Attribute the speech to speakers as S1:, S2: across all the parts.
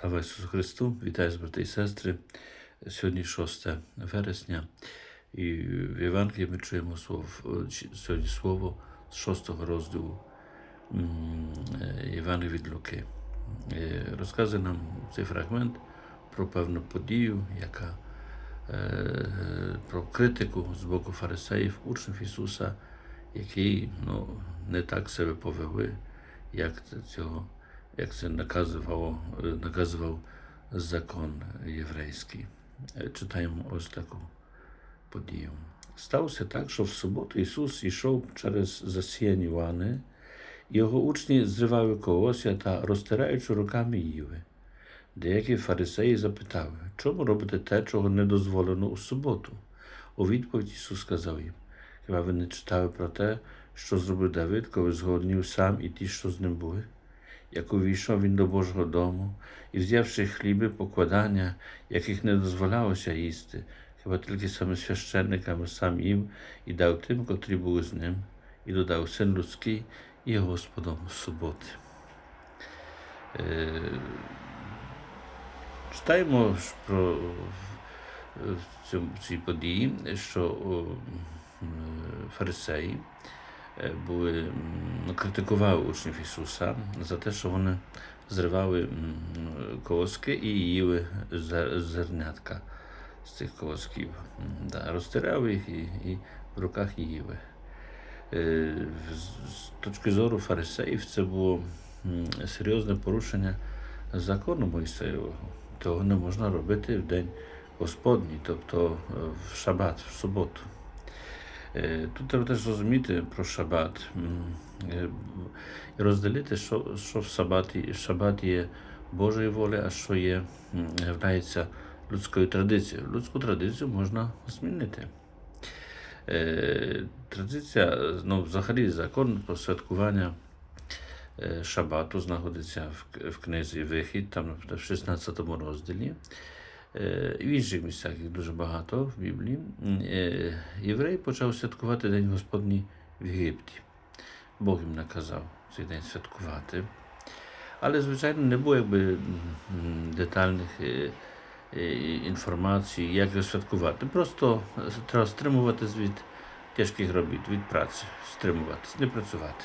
S1: Слава Ісусу Христу! Вітаю з брати і сестри. Сьогодні 6 вересня, і в Євангелії ми чуємо слово, сьогодні слово з 6 розділу е, від Луки. Е, Розказує нам цей фрагмент про певну подію, яка е, про критику з боку фарисеїв, учнів Ісуса, які ну, не так себе повели, як цього це наказував, наказував закон єврейський. Е, Читаємо ось таку подію. Сталося так, що в суботу Ісус йшов через засіяні вани, і його учні зривали колосся та, розтираючи руками їли. Деякі фарисеї запитали, чому робите те, чого не дозволено у суботу? У відповідь Ісус сказав їм: Хіба ви не читали про те, що зробив Давид, коли зголоднів сам і ті, що з ним були? Як увійшов він до Божого дому і, взявши хліби покладання, яких не дозволялося їсти, хіба тільки саме священниками сам їв і дав тим, котрі були з ним, і додав син людський і Господом суботи. Е, Читаємо про в цьому цій події, що о, фарисеї е, були м, ну, критикували учнів Ісуса за те, що вони зривали колоски і їли зернятка з цих колосків. Да, розтирали їх і, і в руках їли. Е, з- точки зору фарисеїв це було серйозне порушення закону Мойсеєвого. Того не можна робити в день Господній, тобто е, в шабат, в суботу. Е, Тут треба теж розуміти про шабат е, і розділити, що, що в шабаті, шабат є Божої волі, а що є, являється людською традицією. Людську традицію можна змінити. Е, Традиція, ну, взагалі, закон про святкування шабату знаходиться в, в книзі Вихід, там в 16 розділі. Е, в інших місцях їх дуже багато в Біблії. Е, Єврей почав святкувати День Господній в Єгипті. Бог їм наказав цей день святкувати. Але, звичайно, не було якби детальних е, інформацій, як його святкувати. Просто треба стримуватись від тяжких робіт, від праці, стримуватись, не працювати.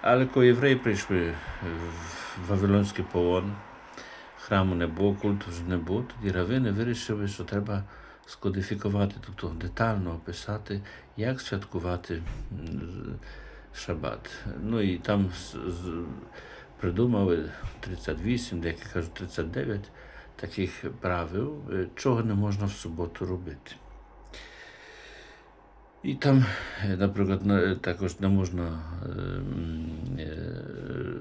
S1: Але коли євреї прийшли в Вавилонський полон, храму не було, культу вже не було, тоді равини вирішили, що треба скодифікувати, тобто детально описати, як святкувати шабат. Ну і там придумали 38, деякі кажуть 39 таких правил, е, чого не можна в суботу робити. І там, е, наприклад, також не можна е, е,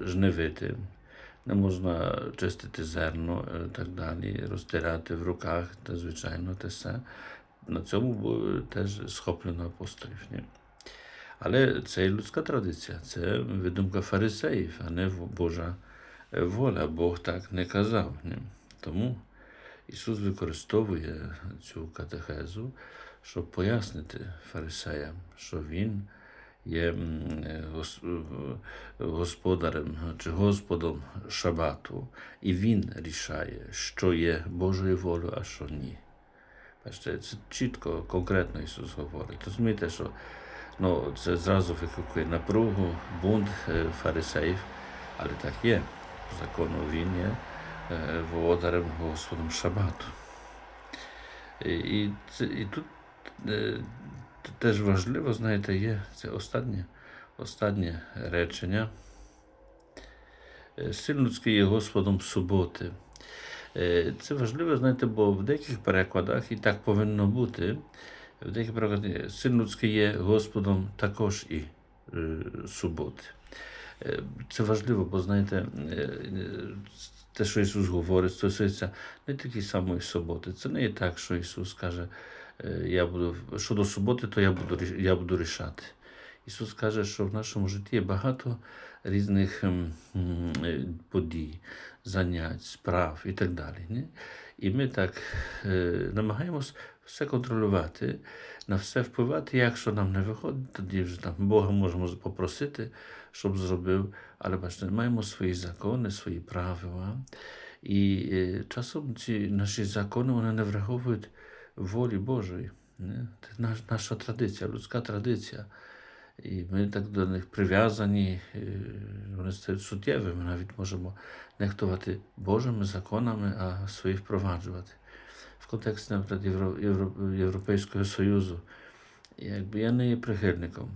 S1: жнивити, не можна чистити зерно і так далі, розтирати в руках, та, звичайно, те все. На цьому теж схоплено апостолів. Ні? Але це і людська традиція, це видумка фарисеїв, а не Божа е, воля. Бог так не казав. Ні? Тому Ісус використовує цю катехезу, щоб пояснити фарисеям, що Він є е, е, господарем чи Господом Шабату, і Він рішає, що є Божою волею, а що ні. Бачите, це чітко, конкретно Ісус говорить. Розумієте, що ну, це зразу викликає напругу, бунт е, фарисеїв, але так є. По закону він є володарем Господом Шабату. І, і, і тут теж важливо, знаєте, є це останнє, останнє речення. Е, Син є Господом суботи. Е, Це важливо, знаєте, бо в деяких перекладах і так повинно бути. В деяких перекладах син людський є Господом також і е, суботи. Е, Це важливо, бо знаєте, е, е, те, що Ісус говорить, стосується не тільки самої суботи. Це не є так, що Ісус каже, е, я буду щодо суботи, то я буду, я буду рішати. Ісус каже, що в нашому житті є багато різних ем, е, подій, занять, справ і так далі. Ні? І ми так е, намагаємось все контролювати, на все впливати. Якщо нам не виходить, тоді вже там Бога можемо попросити, щоб зробив. Але бачите, маємо свої закони, свої правила. І е, часом ці наші закони вони не враховують волі Божої. Це наша традиція, людська традиція. І ми так до них прив'язані, вони стають суттєвими, навіть можемо нехтувати Божими законами, а свої впроваджувати. В контексті, наприклад, Євро, Євро, Європейського Союзу. Якби я не є прихильником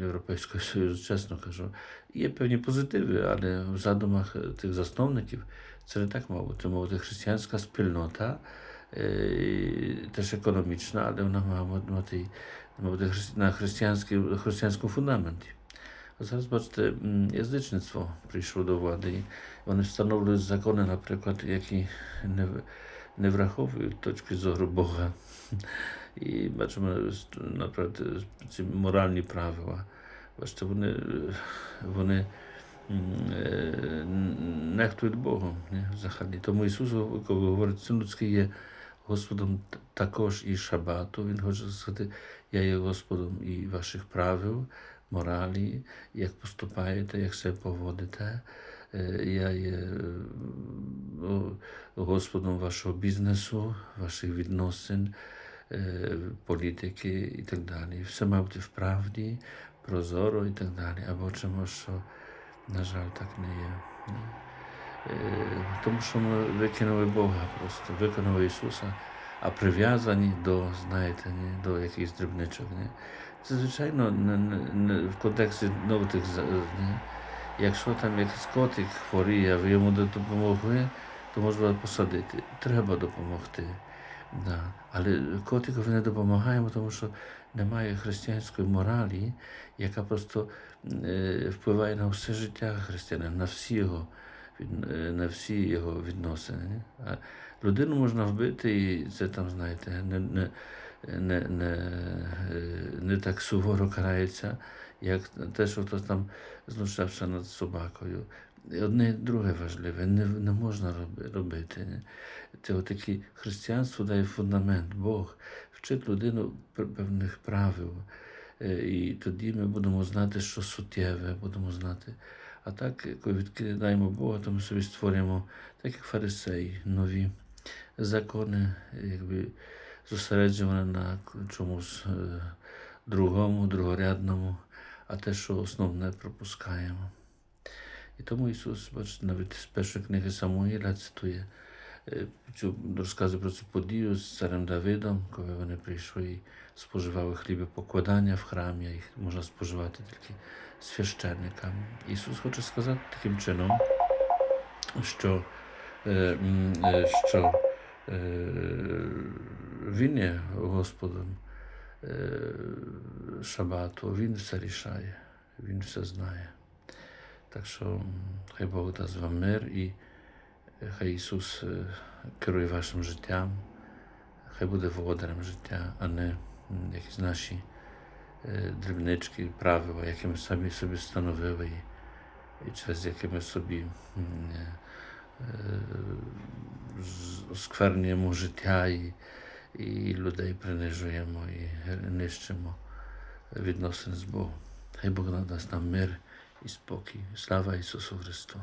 S1: Європейського Союзу, чесно кажу. Є певні позитиви, але в задумах тих засновників це не так мало бути. Мовити християнська спільнота, теж економічна, але вона має мати на християнському фундаменті. А зараз, бачите, язичництво прийшло до влади. І вони встановлюють закони, наприклад, які не, не враховують точки зору Бога. І бачимо, наприклад, ці моральні правила. Бачите, вони, е, вони е, нехтують Богом не, взагалі. Тому Ісус, коли говорить, син людський є Господом також і шабату. Він хоче сказати, я є Господом і ваших правил, моралі, як поступаєте, як себе поводите. Е, Я є е, Господом вашого бізнесу, ваших відносин, е, політики і так далі. Все має бути в правді, прозоро і так далі. Або чому, що, на жаль, так не є. Е, Тому що ми викинули Бога просто, виконали Ісуса, а прив'язані до, знаєте, до якихось дрібничок. Ні. Це, звичайно, не, не, в контексті ну, тих, ні. якщо там якийсь котик хворіє, а ви йому допомогли, то можна посадити. Треба допомогти. Да. Але котикові не допомагаємо, тому що немає християнської моралі, яка просто е, впливає на все життя християнина, на е, на всі його відносини. А людину можна вбити, і це там, знаєте, не, не, не, не, е, не так суворо карається, як те, що хтось там знущався над собакою. Одне і друге важливе, не, не можна робити. Ні? Це отаке християнство дає фундамент, Бог вчить людину певних правил. Е, І тоді ми будемо знати, що суттєве, будемо знати. А так, коли відкидаємо Бога, то ми собі створюємо, так як фарисеї, нові закони, якби зосереджені на чомусь е, другому, другорядному, а те, що основне, пропускаємо. І тому Ісус, бачите, навіть з першої книги Самуїля цитує цю розказує про цю подію з царем Давидом, коли вони прийшли і споживали хліби покладання в храмі, їх можна споживати тільки священникам. Ісус хоче сказати таким чином, що, е, е, що е, Він є Господом е, Шабату, Він все рішає, Він все знає. Так що хай Бог дасть вам мир і е, хай Ісус е, керує вашим життям, хай буде володарем життя, а не м, якісь наші е, дрібнички, правила, які ми самі собі встановили, і, і через які ми собі м, е, е, з- осквернюємо життя і, і людей принижуємо і нищимо відносини з Богом. Хай Бог надасть нам мир і спокій. Слава Ісусу Христу!